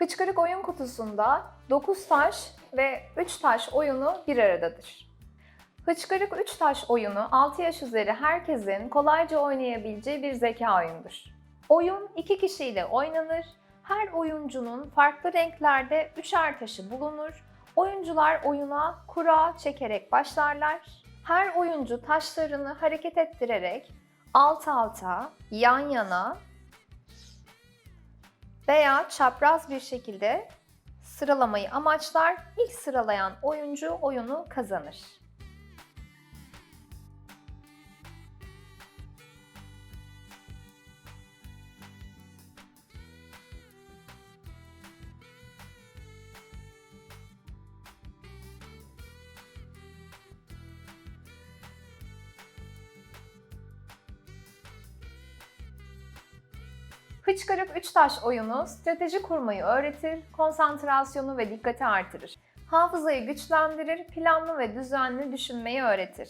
Hıçkırık oyun kutusunda 9 taş ve 3 taş oyunu bir aradadır. Hıçkırık 3 taş oyunu 6 yaş üzeri herkesin kolayca oynayabileceği bir zeka oyunudur. Oyun 2 kişiyle oynanır. Her oyuncunun farklı renklerde üçer taşı bulunur. Oyuncular oyuna kura çekerek başlarlar. Her oyuncu taşlarını hareket ettirerek alt alta, yan yana veya çapraz bir şekilde sıralamayı amaçlar. İlk sıralayan oyuncu oyunu kazanır. Hıçkırık üç taş oyunu strateji kurmayı öğretir, konsantrasyonu ve dikkati artırır. Hafızayı güçlendirir, planlı ve düzenli düşünmeyi öğretir.